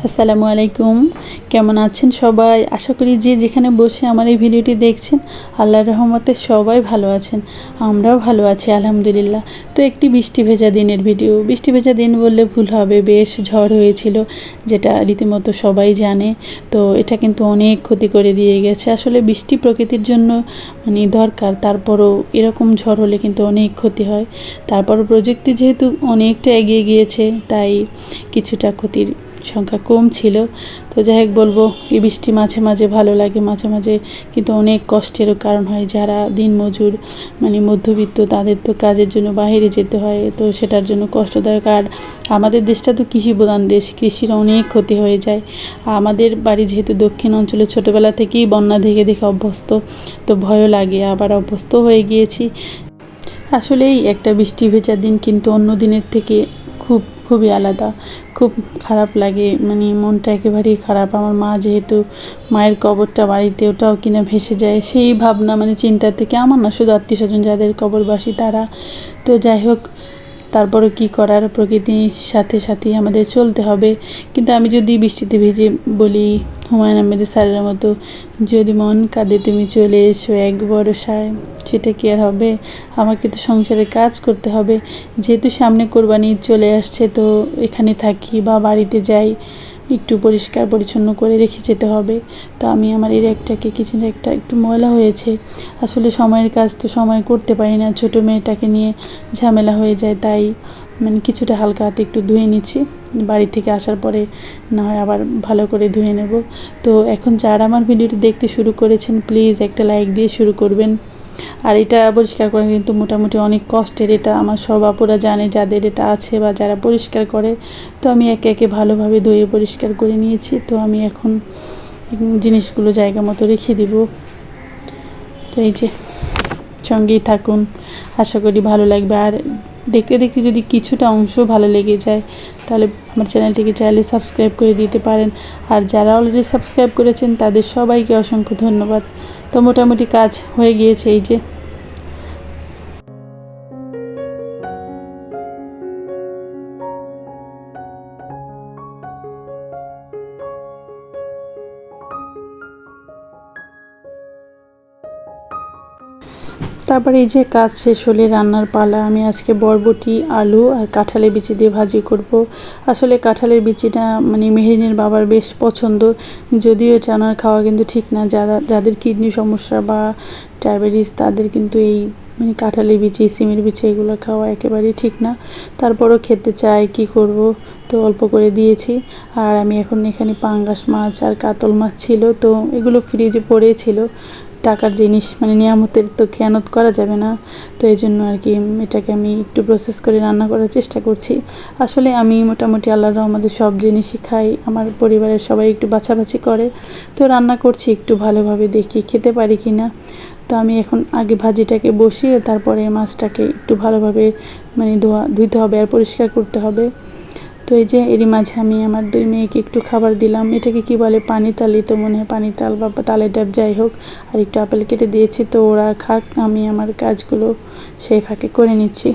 আসসালামু আলাইকুম। কেমন আছেন সবাই? আশা করি যে যেখানে বসে আমার এই ভিডিওটি দেখছেন, আল্লাহর রহমতে সবাই ভালো আছেন। আমরাও ভালো আছি, আলহামদুলিল্লাহ। তো একটি বৃষ্টি ভেজা দিনের ভিডিও। বৃষ্টি ভেজা দিন বললে ভুল হবে, বেশ ঝড় হয়েছিল, যেটা রীতিমতো সবাই জানে। তো এটা কিন্তু অনেক ক্ষতি করে দিয়ে গেছে। আসলে বৃষ্টি প্রকৃতির জন্য মানে দরকার, তারপরও এরকম ঝড় হলে কিন্তু অনেক ক্ষতি হয়। তারপর প্রযুক্তি যেহেতু অনেকটা এগিয়ে গিয়েছে, তাই কিছুটা ক্ষতির সংখ্যা কম ছিল। তো যাই হোক বলব, এই বৃষ্টি মাঝে মাঝে ভালো লাগে, মাঝে মাঝে কিন্তু অনেক কষ্টেরও কারণ হয়। যারা দিন মজুর মানে মধ্যবিত্ত, তাদের তো কাজের জন্য বাইরে যেতে হয়, তো সেটার জন্য কষ্টদায়ক। আর আমাদের দেশটা তো কৃষি প্রধান দেশ, কৃষির অনেক ক্ষতি হয়ে যায়। আমাদের বাড়ি যেহেতু দক্ষিণ অঞ্চলে ছোটোবেলা থেকেই বন্যা দেখে দেখে অভ্যস্ত, তো ভয়ও লাগে, আবার অভ্যস্ত হয়ে গিয়েছি। আসলেই একটা বৃষ্টি ভেজা দিন কিন্তু অন্য দিনের থেকে খুব খুবই আলাদা। খুব খারাপ লাগে মানে মনটা একেবারেই খারাপ। আমার মা যেহেতু মায়ের কবরটা বাড়িতে ওটাও কিনা ভেসে যায়, সেই ভাবনা মানে চিন্তা থেকে আমার না, শুধু আত্মীয় স্বজন যাদের কবরবাসী তারা। তো যাই হোক তারপরে কি করার? প্রকৃতির সাথে সাথে আমাদের চলতে হবে। কিন্তু আমি যদি বৃষ্টিতে ভিজে বলি, হুমায়ুন আহমেদের স্যারের মতো, যদি মন কাঁদে তুমি চলে এসো এক বরসায় সেটা কি আর হবে? আমাকে তো সংসারে কাজ করতে হবে। যেহেতু সামনে কোরবানি চলে আসছে, তো এখানে থাকি বা বাড়িতে যাই। একটু পরিষ্কার পরিচ্ছন্ন করে রেখে যেতে হবে। তো আমি আমার এর একটাকে কিচেনের একটা একটু ময়লা হয়েছে। আসলে সময়ের কাজ তো সময় করতে পারি না। ছোটো মেয়েটাকে নিয়ে ঝামেলা হয়ে যায়, তাই মানে কিছুটা হালকা হাতে একটু ধুয়ে নিচ্ছি। বাড়ি থেকে আসার পরে না হয় আবার ভালো করে ধুয়ে নেব। তো এখন যারা আমার ভিডিওটি দেখতে শুরু করেছেন, প্লিজ একটা লাইক দিয়ে শুরু করবেন। আর এটা পরিষ্কার করা কিন্তু মোটামুটি অনেক কষ্টের, এটা আমার সব আপুরা জানে যাদের এটা আছে বা যারা পরিষ্কার করে। তো আমি একে একে ভালোভাবে ধুয়ে পরিষ্কার করে নিয়েছি, তো আমি এখন জিনিসগুলো জায়গা মতো রেখে দিব। তো এই যে, সঙ্গেই থাকুন। আশা করি ভালো লাগবে। আর দেখতে দেখতে যদি কিছুটা অংশ ভালো লেগে যায়, তাহলে আমার চ্যানেলটিকে চাইলে সাবস্ক্রাইব করে দিতে পারেন। আর যারা অলরেডি সাবস্ক্রাইব করেছেন, তাদের সবাইকে অসংখ্য ধন্যবাদ। তো মোটামুটি কাজ হয়ে গিয়েছে, এই যে তারপরে এই যে কাজ শেষ হলে রান্নার পালা, আমি আজকে বরবটি, আলু আর কাঁঠালের বিচি দিয়ে ভাজি করব। আসলে কাঁঠালের বিচিটা মানে মেহেরিনের বাবার বেশ পছন্দ। যদিও চানার খাওয়া কিন্তু ঠিক না। যারা যাদের কিডনি সমস্যা বা ডায়াবেটিস, তাদের কিন্তু এই মানে কাঁঠালের বিচি, সিমের বিচি এগুলো খাওয়া একেবারেই ঠিক না। তারপরও খেতে চাই, কি করব? তো অল্প করে দিয়েছি। আর আমি এখন এখানে পাঙ্গাস মাছ আর কাতল মাছ ছিল, তো এগুলো ফ্রিজে পড়েছিল। টাকার জিনিস মানে নিয়ামতের তো খেয়ানত করা যাবে না। তো এই জন্য আর কি এটাকে আমি একটু প্রসেস করে রান্না করার চেষ্টা করছি। আসলে আমি মোটামুটি আল্লাহর রহমদের সব জিনিসই খাই, আমার পরিবারের সবাই একটু বাছাবাছি করে। তো রান্না করছি, একটু ভালোভাবে দেখি খেতে পারি কি না তো আমি এখন আগে ভাজিটাকে বসিয়ে তারপরে মাছটাকে একটু ভালোভাবে মানে ধোয়া, ধুইতে হবে আর পরিষ্কার করতে হবে। তো এই যে এরই মাঝে আমি আমার দুই মেয়েকে একটু খাবার দিলাম। এটাকে কি বলে? পানি তালি তো মনে হয় পানি তাল বা তালে ডাব, যাই হোক। আর একটু আপেল কেটে দিয়েছি, তো ওরা খাক, আমি আমার কাজগুলো সেই ফাঁকে করে নিচ্ছি।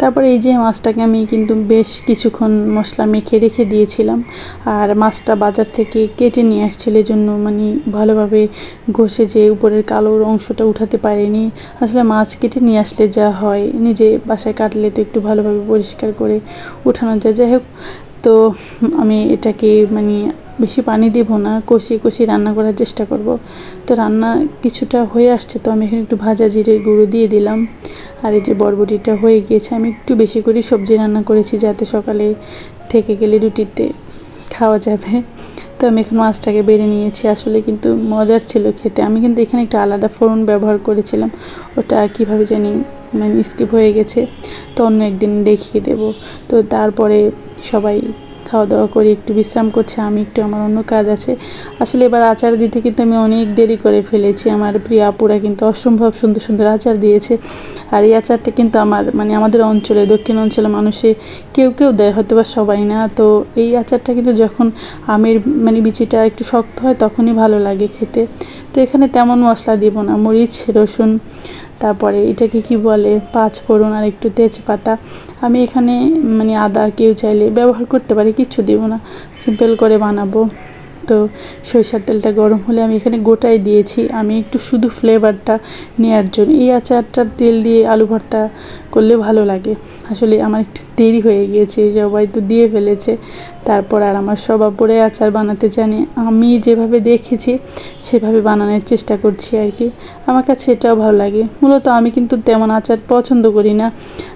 তারপরে এই যে মাছটাকে আমি কিন্তু বেশ কিছুক্ষণ মশলা মেখে রেখে দিয়েছিলাম। আর মাছটা বাজার থেকে কেটে নিয়ে আসছিল জন্য মানে ভালোভাবে ঘষে যে উপরের কালোর অংশটা উঠাতে পারিনি। আসলে মাছ কেটে নিয়ে আসলে যা হয়, নিজে বাসায় কাটলে তো একটু ভালোভাবে পরিষ্কার করে উঠানো যায়। যাই হোক, তো আমি এটাকে মানে বেশি পানি দেবো না, কষিয়ে কষিয়ে রান্না করার চেষ্টা করব। তো রান্না কিছুটা হয়ে আসছে তো আমি এখানে একটু ভাজা জিরের গুঁড়ো দিয়ে দিলাম। আর এই যে বরবটিটা হয়ে গিয়েছে, আমি একটু বেশি করে সবজি রান্না করেছি যাতে সকালে থেকে গেলে রুটিতে খাওয়া যাবে। তো আমি এখন মাছটাকে বেড়ে নিয়েছি, আসলে কিন্তু মজার ছিল খেতে। আমি কিন্তু এখানে একটা আলাদা ফোড়ন ব্যবহার করেছিলাম, ওটা কীভাবে জানি মানে স্কিপ হয়ে গেছে। তো অন্য একদিন দেখিয়ে দেব। তো তারপরে সবাই খাওয়া দাওয়া করে একটু বিশ্রাম করছে, আমি একটু আমার অন্য কাজ আছে। আসলে এবার আচার দিতে কিন্তু আমি অনেক দেরি করে ফেলেছি। আমার প্রিয় আপুরা কিন্তু অসম্ভব সুন্দর সুন্দর আচার দিয়েছে। আর এই আচারটা কিন্তু আমার মানে আমাদের অঞ্চলে, দক্ষিণ অঞ্চলে মানুষে কেউ কেউ দেয় হয়তো বা সবাই না। তো এই আচারটা কিন্তু যখন আমের মানে বিচিটা একটু শক্ত হয়, তখনই ভালো লাগে খেতে। তো এখানে তেমন মশলা দিব না, মরিচ, রসুন তারপরে এটাকে কি বলে, পাঁচ ফোড়ন আর একটু তেজপাতা। আমি এখানে মানে আদা কেউ চাইলে ব্যবহার করতে পারি, কিচ্ছু দেবো না। সিম্পল করে বানাবো। তো সরিষার তেলটা গরম হলে আমি এখানে গোটাই দিয়েছি। আমি একটু শুধু ফ্লেভারটা নেওয়ার জন্য। এই আচারটার তেল দিয়ে আলু ভর্তা করলে ভালো লাগে। আসলে আমার একটু দেরি হয়ে গিয়েছে, সবাই তো দিয়ে ফেলেছে। তারপর আর আমার পরে আচার বানাতে জানি। আমি যেভাবে দেখেছি, সেভাবে বানানোর চেষ্টা করছি আর কি। আমার কাছে এটাও ভালো লাগে। মূলত আমি কিন্তু তেমন আচার পছন্দ করি না।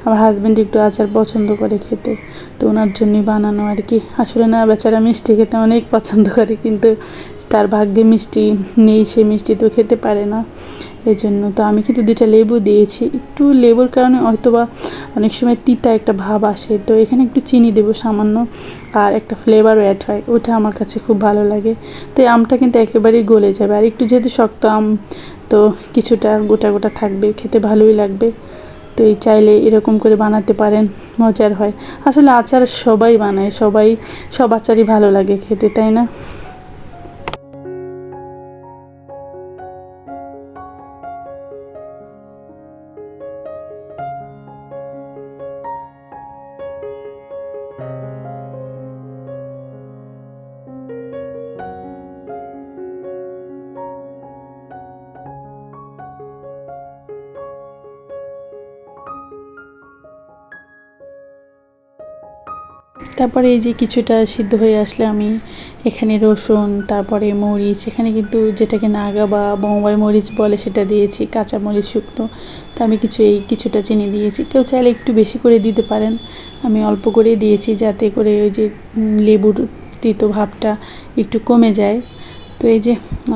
আমার হাজব্যান্ড একটু আচার পছন্দ করে খেতে। তো ওনার জন্যই বানানো আর কি। আসলে না, বেচারা মিষ্টি খেতে অনেক পছন্দ করে, কিন্তু তার ভাগ্যে মিষ্টি নেই, সে মিষ্টি তো খেতে পারে না। এই জন্য তো আমি কিন্তু দুইটা লেবু দিয়েছি। একটু লেবুর কারণে হয়তোবা অনেক সময় তিতা একটা ভাব আসে। তো এখানে একটু চিনি দেবো সামান্য, আর একটা ফ্লেভারও অ্যাড হয়, ওটা আমার কাছে খুব ভালো লাগে। তো আমটা কিন্তু একেবারেই গলে যাবে। আর একটু যেহেতু শক্ত আম, তো কিছুটা গোটা গোটা থাকবে, খেতে ভালোই লাগবে। তো এই চাইলে এরকম করে বানাতে পারেন, মজার হয়। আসলে আচার সবাই বানায়, সবাই, সব আচারই ভালো লাগে খেতে, তাই না? তারপরে এই যে কিছুটা সিদ্ধ হয়ে আসলে আমি এখানে রসুন, তারপরে মরিচ, এখানে কিন্তু যেটাকে নাগা বা বোম্বাই মরিচ বলে সেটা দিয়েছি, কাঁচা মরিচ, শুকনো। তো আমি কিছু এই কিছুটা চিনি দিয়েছি। কেউ চাইলে একটু বেশি করে দিতে পারেন। আমি অল্প করেই দিয়েছি যাতে করে ওই যে লেবুর তিতো ভাবটা একটু কমে যায়। তো এই যে,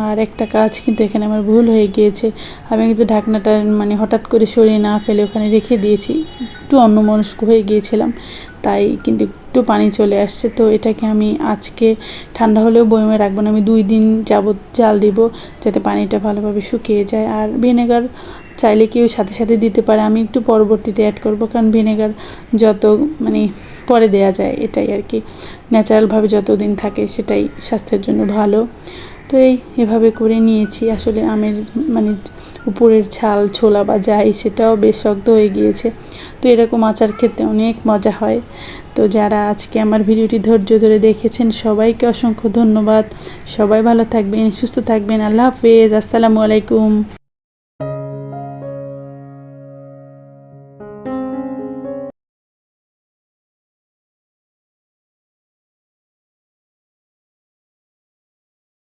আর একটা কাজ কিন্তু এখানে আমার ভুল হয়ে গিয়েছে। আমি কিন্তু ঢাকনাটা মানে হঠাৎ করে সরিয়ে না ফেলে ওখানে রেখে দিয়েছি। একটু অন্যমনস্ক হয়ে গিয়েছিলাম। তাই কিন্তু একটু পানি চলে আসছে। তো এটাকে আমি আজকে ঠান্ডা হলেও বয়মে রাখব না, আমি দুই দিন যাবত জাল দিব যাতে পানিটা ভালোভাবে শুকিয়ে যায়। আর ভিনেগার চাইলে কেউ সাথে সাথে দিতে পারে, আমি একটু পরবর্তীতে অ্যাড করব, কারণ ভিনেগার যত মানে পরে দেয়া যায় এটাই আর কি। ন্যাচারালভাবে যত দিন থাকে সেটাই স্বাস্থ্যের জন্য ভালো। তো এই, এভাবে করে নিয়েছি। আসলে আমের মানে উপরের ছাল, ছোলা বা যাই, সেটাও বেশ শক্ত হয়ে গিয়েছে। তো এরকম আচার খেতে অনেক মজা হয়। তো যারা আজকে আমার ভিডিওটি ধৈর্য ধরে দেখেছেন, সবাইকে অসংখ্য ধন্যবাদ। সবাই ভালো থাকবেন, সুস্থ থাকবেন। আল্লাহ হাফেজ। আসসালামু আলাইকুম।